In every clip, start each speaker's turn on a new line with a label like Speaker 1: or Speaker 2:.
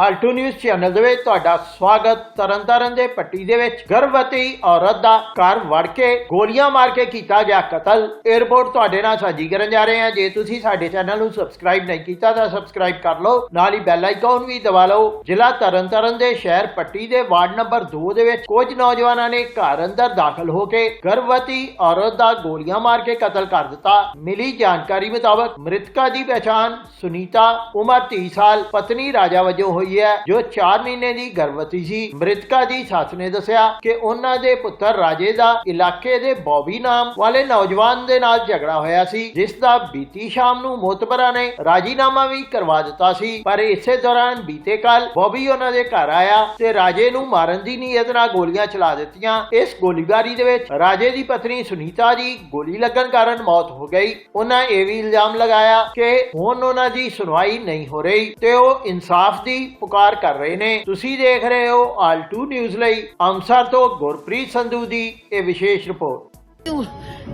Speaker 1: Alto news channel ਦੇ ਵਿੱਚ ਤੁਹਾਡਾ ਸਵਾਗਤ ਤਰਨਤਾਰਨ ਦੇ ਪੱਟੀ ਦੇ ਵਿੱਚ। ਗਰਭਵਤੀ ਔਰਤ ਦਾ ਘਰ ਵੜ ਕੇ ਗੋਲੀਆਂ ਮਾਰ ਕੇ ਕੀਤਾ ਗਿਆ ਕਤਲ। 에어ਪੋਰਟ ਤੁਹਾਡੇ ਨਾਲ ਸਾਂਝੀ ਕਰਨ ਜਾ ਰਹੇ ਹਾਂ। ਜੇ ਤੁਸੀਂ ਸਾਡੇ ਚੈਨਲ ਨੂੰ ਸਬਸਕ੍ਰਾਈਬ ਨਹੀਂ ਕੀਤਾ ਤਾਂ ਸਬਸਕ੍ਰਾਈਬ ਕਰ ਲਓ। ਨਾਲ ਹੀ ਬੈਲ ਆਈਕਨ ਵੀ ਦਬਾ ਲਓ। ਜ਼ਿਲ੍ਹਾ ਤਰਨਤਾਰਨ ਦੇ ਸ਼ਹਿਰ ਪੱਟੀ ਦੇ ਵਾਰਡ ਨੰਬਰ 2 ਦੇ ਵਿੱਚ ਕੁਝ ਨੌਜਵਾਨਾਂ ਨੇ ਘਰ ਅੰਦਰ ਦਾਖਲ ਹੋ ਕੇ ਗਰਭਵਤੀ ਔਰਤ ਦਾ ਗੋਲੀਆਂ ਮਾਰ ਕੇ ਕਤਲ ਕਰ ਦਿੱਤਾ। ਮਿਲੀ ਜਾਣਕਾਰੀ ਮੁਤਾਬਕ ਮ੍ਰਿਤਕਾ ਦੀ ਪਛਾਣ ਸੁਨੀਤਾ, ਉਮਰ 30 ਸਾਲ, ਪਤਨੀ ਰਾਜਾ ਵਜੋਂ ਹੋਈ ਹੈ, ਜੋ 4 ਮਹੀਨੇ ਦੀ ਗਰਭਵਤੀ ਸੀ। ਮ੍ਰਿਤਕਾ ਦੀ ਸੱਸ ਨੇ ਦੱਸਿਆ ਕਿ ਉਹਨਾਂ ਦੇ ਪੁੱਤਰ ਰਾਜੇ ਦਾ ਇਲਾਕੇ ਦੇ ਬੌਬੀ ਨਾਮ ਵਾਲੇ ਨੌਜਵਾਨ ਦੇ ਨਾਲ ਝਗੜਾ ਹੋਇਆ ਸੀ, ਜਿਸ ਦਾ ਬੀਤੀ ਸ਼ਾਮ ਨੂੰ ਮੋਤਬਰਾਂ ਨੇ ਰਾਜੀਨਾਮਾ ਵੀ ਕਰਵਾ ਦਿੱਤਾ ਸੀ। ਪਰ ਇਸੇ ਦੌਰਾਨ ਬੀਤੇ ਕੱਲ ਬੌਬੀ ਉਹਨਾਂ ਦੇ ਘਰ ਆਇਆ ਤੇ ਰਾਜੇ ਨੂੰ ਮਾਰਨ ਦੀ ਨੀਅਤ ਨਾਲ ਗੋਲੀਆਂ ਚਲਾ ਦਿੱਤੀਆਂ। ਇਸ ਗੋਲੀਬਾਰੀ ਦੇ ਵਿੱਚ ਰਾਜੇ ਦੀ ਪਤਨੀ ਸੁਨੀਤਾ ਦੀ ਗੋਲੀ ਲੱਗਣ ਕਾਰਨ ਮੌਤ ਹੋ ਗਈ। ਉਹਨਾਂ ਇਹ ਵੀ ਇਲਜ਼ਾਮ ਲਗਾਇਆ ਕਿ ਹੁਣ ਉਹਨਾਂ ਦੀ ਸੁਣਵਾਈ ਨਹੀਂ ਹੋ ਰਹੀ ਤੇ ਉਹ ਇਨਸਾਫ ਦੀ ਪੁਕਾਰ ਕਰ ਰਹੇ ਨੇ। ਤੁਸੀਂ ਦੇਖ ਰਹੇ ਹੋ ਆਲਟੂ ਨਿਊਜ਼ ਲਈ ਅੰਮ੍ਰਿਤਸਰ ਤੋਂ ਗੁਰਪ੍ਰੀਤ ਸੰਧੂ ਦੀ ਇਹ ਵਿਸ਼ੇਸ਼ ਰਿਪੋਰਟ।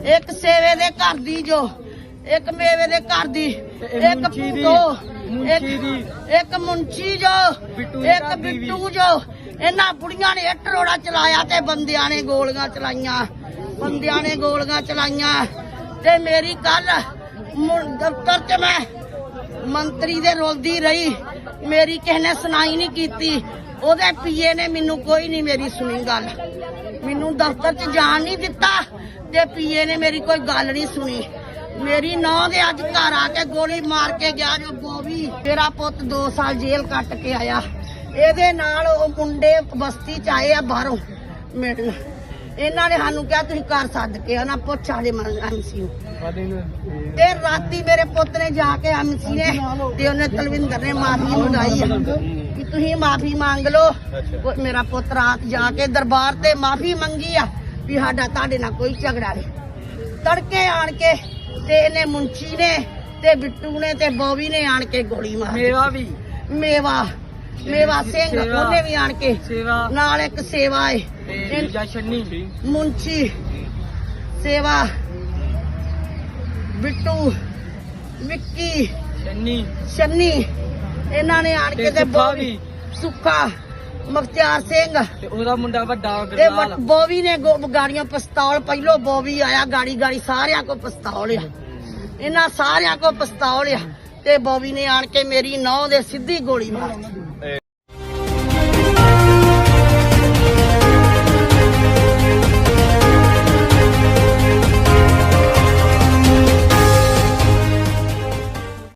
Speaker 2: ਇੱਕ ਸੇਵੇ ਦੇ ਘਰ ਦੀ ਜੋ ਇੱਕ ਮੇਵੇ ਦੇ ਘਰ ਦੀ ਇੱਕ
Speaker 3: ਦੀ।
Speaker 2: ਇੱਕ ਮੁੰਚੀ ਜੋ ਇੱਕ। ਬਿੱਟੂ ਜੋ ਇਹਨਾਂ ਬੁੜੀਆਂ ਨੇ ਇੱਟ ਰੋੜਾ ਚਲਾਇਆ ਤੇ ਬੰਦਿਆਂ ਨੇ ਗੋਲੀਆਂ ਚਲਾਈਆਂ। ਬੰਦਿਆਂ ਨੇ ਗੋਲੀਆਂ ਚਲਾਈਆਂ। ਤੇ ਮੇਰੀ ਕੱਲ ਦਫ਼ਤਰ 'ਚ ਮੈਂ ਮੰਤਰੀ ਦੇ ਰੋਲਦੀ ਰਹੀ। ਮੇਰੀ ਕਿਸੇ ਨੇ ਸੁਣਾਈ ਨਹੀਂ ਕੀਤੀ। ਉਹਦੇ ਪੀਏ ਨੇ ਮੈਨੂੰ ਕੋਈ ਨਹੀਂ ਮੇਰੀ ਸੁਣੀ ਗੱਲ। ਮੈਨੂੰ ਦਫ਼ਤਰ 'ਚ ਜਾਣ ਨਹੀਂ ਦਿੱਤਾ ਤੇ ਪੀਏ ਨੇ ਮੇਰੀ ਕੋਈ ਗੱਲ ਨਹੀਂ ਸੁਣੀ। ਮੇਰੀ ਨੌਂ ਦੇ ਅੱਜ ਘਰ ਆ ਕੇ ਗੋਲੀ ਮਾਰ ਕੇ ਗਿਆ ਜੋ ਗੋਬੀ ਮੇਰਾ ਪੁੱਤ 2 ਸਾਲ ਜੇਲ੍ਹ ਕੱਟ ਕੇ ਆਇਆ। ਇਹਦੇ ਨਾਲ ਉਹ ਮੁੰਡੇ ਬਸਤੀ ਚ ਆਏ ਆ ਬਾਹਰੋਂ। ਮਿਲਣ ਇਹਨਾਂ ਨੇ ਸਾਨੂੰ ਕਿਹਾ ਤੁਸੀਂ ਘਰ ਸੱਦ ਕੇ ਆਣਾ ਪੁੱਛ ਆਲੇ ਐਮਸੀ ਨੂੰ। ਤੇ ਰਾਤੀ ਮੇਰੇ ਪੁੱਤ ਨੇ ਜਾ ਕੇ ਐਮਸੀ ਨੇ ਤੇ ਉਹਨੇ ਤਲਵਿੰਦਰ ਨੇ ਮਾਫੀ ਮੰਗਾਈ ਆ ਕਿ ਤੁਸੀਂ ਮਾਫੀ ਮੰਗ ਲਓ। ਮੇਰਾ ਪੁੱਤ ਰਾਤ ਜਾ ਕੇ ਦਰਬਾਰ ਤੇ ਮਾਫੀ ਮੰਗੀ ਆ ਵੀ ਸਾਡਾ ਤੁਹਾਡੇ ਨਾਲ ਕੋਈ ਝਗੜਾ ਨਹੀਂ। ਤੜਕੇ ਆਣ ਕੇ ਤੇ ਇਹਨੇ ਮੁੰਚੀ ਨੇ ਤੇ ਬਿੱਟੂ ਨੇ ਤੇ ਬੋਵੀ ਨੇ ਆਣ ਕੇ ਗੋਲੀ ਮਾਰੀ
Speaker 3: ਮੇਵਾ ਵੀ।
Speaker 2: ਮੇਵਾ ਮੇਵਾ ਸਿੰਘ। ਉਹਨੇ ਵੀ ਆਣ ਕੇ
Speaker 3: ਸੇਵਾ।
Speaker 2: ਨਾਲ ਇੱਕ ਸੇਵਾ ਏ।
Speaker 3: ਦੂਜਾ ਛੰਨੀ।
Speaker 2: ਮੁੰਚੀ। ਸੇਵਾ। ਬਿੱਟੂ। ਵਿੱਕੀ
Speaker 3: ਛੰਨੀ।
Speaker 2: ਸ਼ੰਨੀ ਇਹਨਾਂ ਨੇ ਆਣ ਕੇ
Speaker 3: ਤੇ
Speaker 2: ਤੇ ਬੋਵੀ। ਸੁੱਖਾ ਮੁਖਤਿਆਰ ਸਿੰਘ।
Speaker 3: ਤੇ ਉਹਦਾ ਮੁੰਡਾ ਵੱਡਾ
Speaker 2: ਤੇ
Speaker 3: ਗਰਦਾਲ
Speaker 2: ਵ- ਬੋਵੀ ਨੇ ਗਾੜੀਆਂ ਪਿਸਤੌਲ ਪਹਿਲੋ ਬੋਵੀ ਆਇਆ ਗਾੜੀ ਗਾੜੀ ਸਾਰਿਆਂ ਕੋ ਪਿਸਤੌਲ ਆ। ਇਹਨਾਂ ਸਾਰਿਆਂ ਕੋ ਪਿਸਤੌਲ ਆ। ਤੇ ਬੋਵੀ ਨੇ ਆਣ ਕੇ ਮੇਰੀ ਨੌ ਦੇ ਸਿੱਧੀ ਗੋਲੀ ਮਾਰਤੀ